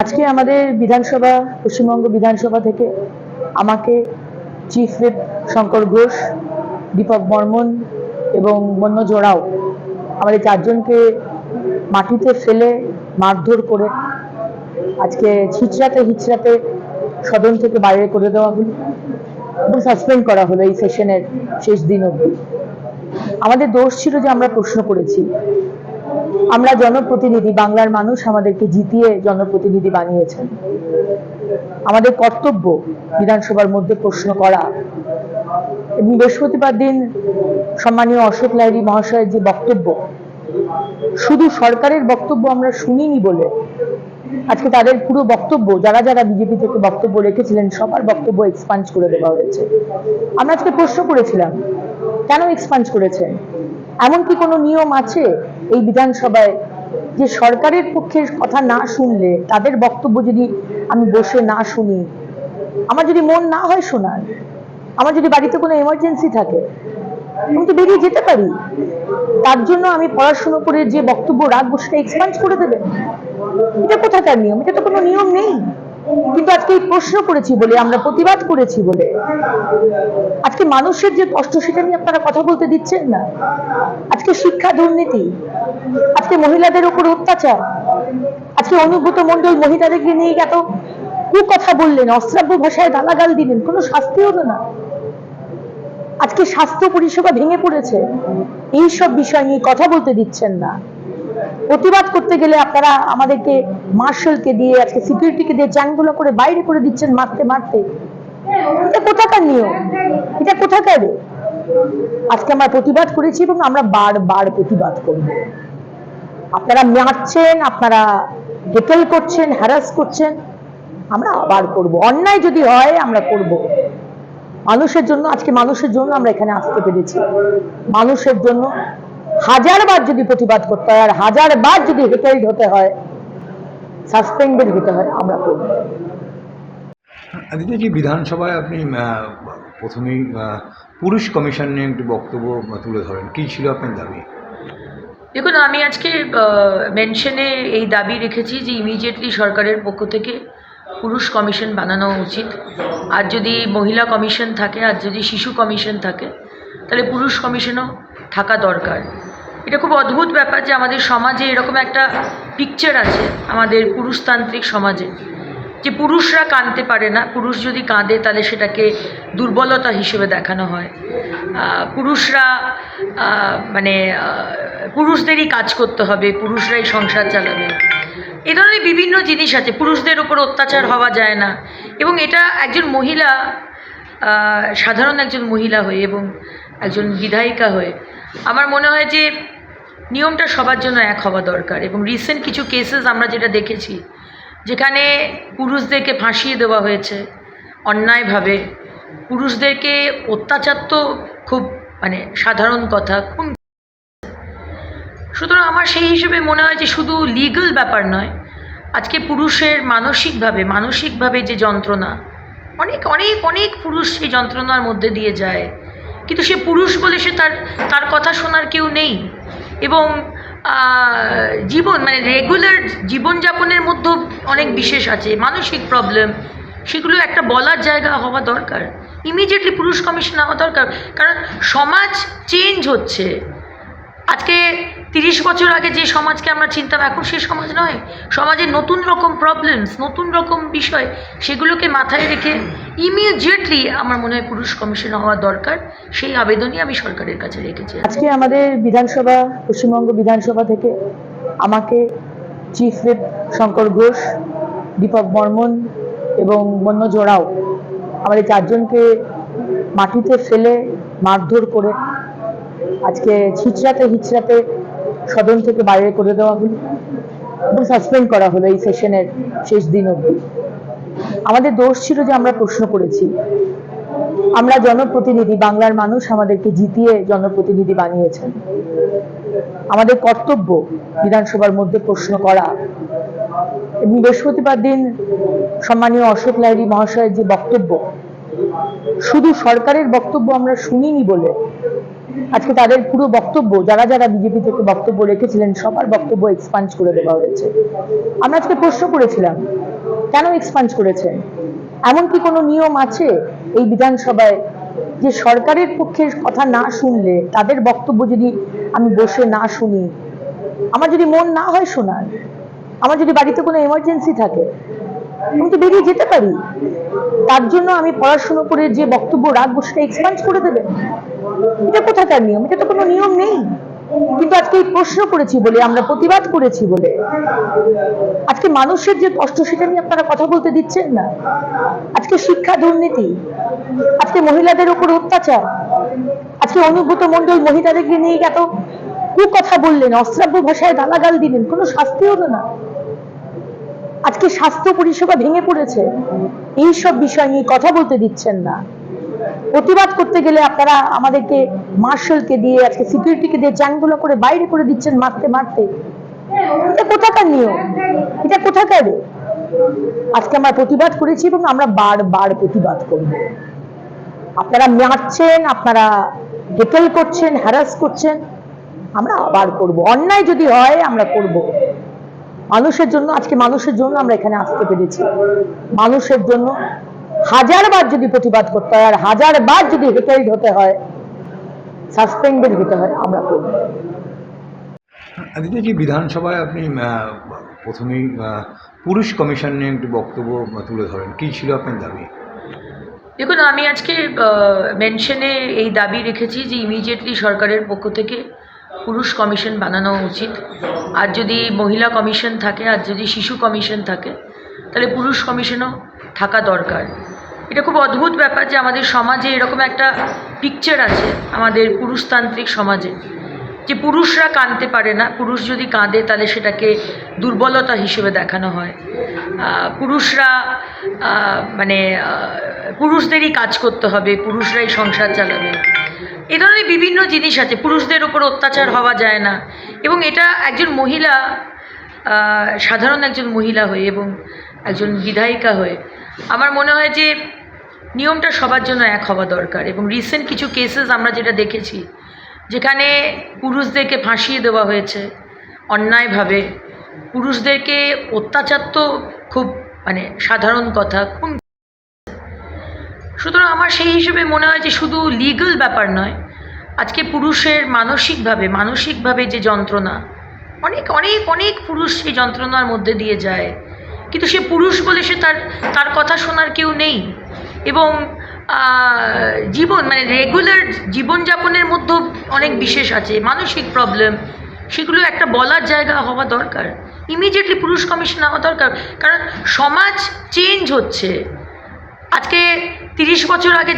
আজকে আমাদের বিধানসভা, পশ্চিমবঙ্গ বিধানসভা থেকে আমাকে চিফ হুইপ শঙ্কর ঘোষ, দীপক বর্মন এবং বন্য জোড়াও আমাদের চারজনকে মাটিতে ফেলে, মারধর করে আজকে ছিচড়াতে হিচড়াতে সদন থেকে বাইরে করে দেওয়া হলো এবং সাসপেন্ড করা হলো এই সেশনের শেষ দিন অবধি। আমাদের দোষ ছিল যে আমরা প্রশ্ন করেছি। আমরা জনপ্রতিনিধি, বাংলার মানুষ আমাদেরকে জিতিয়ে জনপ্রতিনিধি বানিয়েছেন। আমাদের কর্তব্য বিধানসভার মধ্যে প্রশ্ন করা। এবং বৃহস্পতিবার দিন সম্মানীয় অশোক লাহিড়ী মহাশয়ের যে বক্তব্য, শুধু সরকারের বক্তব্য আমরা শুনিনি বলে, আজকে তাদের পুরো বক্তব্য, যারা যারা বিজেপি থেকে বক্তব্য রেখেছিলেন, সবার বক্তব্য এক্সপাঞ্জ করে দেওয়া হয়েছে। আমরা আজকে প্রশ্ন করেছিলাম, কেন এক্সপাঞ্জ করেছেন? এমন কি কোনো নিয়ম আছে এই বিধানসভায় যে সরকারের পক্ষের কথা না শুনলে, তাদের বক্তব্য যদি আমি বসে না শুনি, আমার যদি মন না হয় শোনার, আমার যদি বাড়িতে কোনো এমার্জেন্সি থাকে, আমি তো বেরিয়ে যেতে পারি। তার জন্য আমি পড়াশুনো করে যে বক্তব্য রাখব সেটা এক্সপান্স করে দেবেন এটা কোথাকার নিয়ম? এটা তো কোনো নিয়ম নেই। কিন্তু আজকে এই প্রশ্ন করেছি বলে, আমরা প্রতিবাদ করেছি বলে। আজকে মানুষের যে কষ্ট, সেটা নিয়ে আপনারা কথা বলতে দিচ্ছেন না। আজকে শিক্ষা দুর্নীতি, আজকে মহিলাদের উপর অত্যাচার, আজকে অনুভূত মন্ডল মহিলাদেরকে নিয়ে এত কুকথা বললেন, অশ্রাব্য ভাষায় গালাগাল দিলেন, কোনো শাস্তি হলো না। আজকে স্বাস্থ্য পরিষেবা ভেঙে পড়েছে। এই সব বিষয় নিয়ে কথা বলতে দিচ্ছেন না। প্রতিবাদ করতে গেলে আপনারা আমাদেরকে মার্শালকে দিয়ে, আজকে সিকিউরিটিকে দিয়ে চ্যাংগুলো করে বাইরে করে দিচ্ছেন মারতে মারতে। এটা কোথাকার নিয়ম? এটা কোথাকার? আজকে আমরা প্রতিবাদ করেছি এবং আমরা বারবার প্রতিবাদ করব। আপনারা মারছেন, আপনারা হেটেল করছেন হ্যারাস করছেন, আমরা আবার করব। অন্যায় যদি হয়, আমরা করব। মানুষের জন্য, আজকে মানুষের জন্য আমরা এখানে আসতে পেরেছি। মানুষের জন্য হাজারবার যদি প্রতিবাদ করতে হয় আর হাজারবার যদি হেটেলড হতে হয় সাসপেন্ডেড হতে হয় আমরা করব। আদিত্য যে বিধানসভায় আপনি প্রথমেই পুরুষ কমিশন নিয়ে একটি বক্তব্য তুলে ধরেন। কী ছিল আপনার দাবি? দেখুন আমি আজকে মেনশনে এই দাবি রেখেছি যে ইমিডিয়েটলি সরকারের পক্ষ থেকে পুরুষ কমিশন বানানো উচিত। আর যদি মহিলা কমিশন থাকে আর যদি শিশু কমিশন থাকে তাহলে পুরুষ কমিশনও থাকা দরকার। এটা খুব অদ্ভুত ব্যাপার যে আমাদের সমাজে এরকম একটা পিকচার আছে আমাদের পুরুষতান্ত্রিক সমাজে, যে পুরুষরা কাঁদতে পারে না, পুরুষ যদি কাঁদে তাহলে সেটাকে দুর্বলতা হিসেবে দেখানো হয়। পুরুষরা মানে পুরুষদেরই কাজ করতে হবে, পুরুষরাই সংসার চালাবে। এ ধরনের বিভিন্ন জিনিস আছে, পুরুষদের ওপর অত্যাচার হওয়া যায় না। এবং এটা একজন মহিলা সাধারণ একজন মহিলা হয়ে এবং একজন বিধায়িকা হয়ে, আমার মনে হয় যে নিয়মটা সবার জন্য এক হওয়া দরকার এবং রিসেন্ট কিছু কেসেস আমরা যেটা দেখেছি, যেখানে পুরুষদেরকে ফাঁসিয়ে দেওয়া হয়েছে অন্যায়ভাবে। পুরুষদেরকে অত্যাচার তো খুব মানে সাধারণ কথা, খুন সুতরাং আমার সেই হিসেবে মনে হয় যে শুধু লিগাল ব্যাপার নয়, আজকে পুরুষের মানসিকভাবে মানসিকভাবে যে যন্ত্রণা, অনেক অনেক অনেক পুরুষ সেই যন্ত্রণার মধ্যে দিয়ে যায়। কিন্তু সে পুরুষ বলে সে তার তার কথা শোনার কেউ নেই। এবং জীবন মানে রেগুলার জীবনযাপনের মধ্যেও অনেক বিশেষ আছে, মানসিক প্রবলেম সেগুলো একটা বলার জায়গা হওয়া দরকার ইমিডিয়েটলি পুরুষ কমিশন হওয়া দরকার, কারণ সমাজ চেঞ্জ হচ্ছে। আজকে তিরিশ বছর আগে যে সমাজকে আমরা চিনতাম, এখন সেই সমাজ নয়। সমাজের নতুন রকম প্রবলেমস নতুন রকম বিষয়, সেগুলোকে মাথায় রেখে ইমিডিয়েটলি আমার মনে হয় পুরুষ কমিশন হওয়া দরকার। সেই আবেদনই আমি সরকারের কাছে রেখেছি। আজকে আমাদের বিধানসভা, পশ্চিমবঙ্গ বিধানসভা থেকে আমাকে চিফ হুইপ শঙ্কর ঘোষ, দীপক বর্মন এবং বন্য জোড়াও আমাদের চারজনকে মাটিতে ফেলে, মারধর করে আজকে ছিচড়াতে হিচড়াতে সদন থেকে বাইরে করে দেওয়া হলো সাসপেন্ড করা হলো এই সেশনের শেষ দিন অবধি। আমাদের দোষ ছিল যে আমরা প্রশ্ন করেছি। আমরা জনপ্রতিনিধি, বাংলার মানুষ আমাদেরকে জিতিয়ে জনপ্রতিনিধি বানিয়েছেন। আমাদের কর্তব্য বিধানসভার মধ্যে প্রশ্ন করা। এবং বৃহস্পতিবার দিন সম্মানীয় অশোক লাহিড়ী মহাশয়ের যে বক্তব্য, শুধু সরকারের বক্তব্য আমরা শুনিনি বলে আজকে তাদের পুরো বক্তব্য, যারা যারা বিজেপি থেকে বক্তব্য রেখেছিলেন, সবার বক্তব্য এক্সপাঞ্জ করে দেওয়া হয়েছে। আমরা আজকে প্রশ্ন করেছিলাম, কেন এক্সপাঞ্জ করেছেন? এমন কি কোনো নিয়ম আছে এই বিধানসভায় যে সরকারের পক্ষের কথা না শুনলে, তাদের বক্তব্য যদি আমি বসে না শুনি? আমার যদি মন না হয় শোনার, আমার যদি বাড়িতে কোনো এমার্জেন্সি থাকে আমি তো বেরিয়ে যেতে পারি। তার জন্য আমি পড়াশুনো করে যে বক্তব্য রাখব সেটা এক্সপান্স করে দেবেন এটা কোথাকার নিয়ম? এটা তো কোনো নিয়ম নেই। কিন্তু আজকে এই প্রশ্ন করেছি বলে, আমরা প্রতিবাদ করেছি বলে, আজকে মানুষের যে কষ্ট সেটা নিয়ে আপনারা কথা বলতে দিচ্ছেন না। আজকে শিক্ষা দুর্নীতি, আজকে মহিলাদের উপর অত্যাচার, আজকে অনুভূত মন্ডল মহিলাদেরকে নিয়ে এত কু কথা বললেন, অশ্রাব্য ভাষায় গালাগাল দিলেন, কোনো শাস্তি হলো না। আজকে স্বাস্থ্য পরিষেবা ভেঙে পড়েছে। এই সব বিষয় নিয়ে কথা বলতে দিচ্ছেন না। প্রতিবাদ করতে গেলে আপনারা আমাদেরকে মার্শালকে দিয়ে, আজকে সিকিউরিটিকে দিয়ে চ্যাংগুলো করে বাইরে করে দিচ্ছেন মারতে মারতে। এটা কোথাকার নিয়ম? এটা কোথাকার? আজকে আমরা প্রতিবাদ করেছি এবং আমরা বারবার প্রতিবাদ করব। আপনারা মারছেন, আপনারা হেকেল করছেন হ্যারাস করছেন, আমরা আবার করব। অন্যায় যদি হয়, আমরা করব। মানুষের জন্য আজকে মানুষের জন্য আমরা এখানে আসতে পেরেছি। মানুষের জন্য হাজারবার যদি প্রতিবাদ করতে হয় আর হাজারবার যদি হেটেলড হতে হয় সাসপেন্ডেড হতে হয় আমরা করব। আদিত্য যে বিধানসভায় আপনি আহ, প্রথমেই আহ, পুরুষ কমিশন নিয়ে একটু বক্তব্য তুলে ধরেন। কী ছিল আপনার দাবি? দেখুন আমি আজকে মেনশনে এই দাবি রেখেছি যে ইমিডিয়েটলি সরকারের পক্ষ থেকে পুরুষ কমিশন বানানো উচিত। আর যদি মহিলা কমিশন থাকে, আর যদি শিশু কমিশন থাকে, তাহলে পুরুষ কমিশনও থাকা দরকার। এটা খুব অদ্ভুত ব্যাপার যে আমাদের সমাজে এরকম একটা পিকচার আছে আমাদের পুরুষতান্ত্রিক সমাজে, যে পুরুষরা কাঁদতে পারে না। পুরুষ যদি কাঁদে, তাহলে সেটাকে দুর্বলতা হিসেবে দেখানো হয়। পুরুষরা মানে পুরুষদেরই কাজ করতে হবে, পুরুষরাই সংসার চালাবে। এ ধরনের বিভিন্ন জিনিস আছে। পুরুষদের ওপর অত্যাচার হওয়া যায় না। এবং এটা একজন মহিলা সাধারণ একজন মহিলা হয়ে এবং একজন বিধায়িকা হয়ে। আমার মনে হয় যে নিয়মটা সবার জন্য এক হওয়া দরকার এবং রিসেন্ট কিছু কেসেস আমরা যেটা দেখেছি, যেখানে পুরুষদেরকে ফাঁসিয়ে দেওয়া হয়েছে অন্যায়ভাবে। পুরুষদেরকে অত্যাচার তো খুব মানে সাধারণ কথা। খুন সুতরাং আমার সেই হিসেবে মনে হয় যে শুধু লিগাল ব্যাপার নয়, আজকে পুরুষের মানসিকভাবে মানসিকভাবে যে যন্ত্রণা, অনেক অনেক অনেক পুরুষ সেই যন্ত্রণার মধ্যে দিয়ে যায়। কিন্তু সে পুরুষ বলে সে তার তার কথা শোনার কেউ নেই। এবং জীবন মানে রেগুলার জীবনযাপনের মধ্যেও অনেক বিশেষ আছে। মানসিক প্রবলেম সেগুলো একটা বলার জায়গা হওয়া দরকার। ইমিডিয়েটলি পুরুষ কমিশন হওয়া দরকার। কারণ সমাজ চেঞ্জ হচ্ছে। আজকে তিরিশ বছর আগে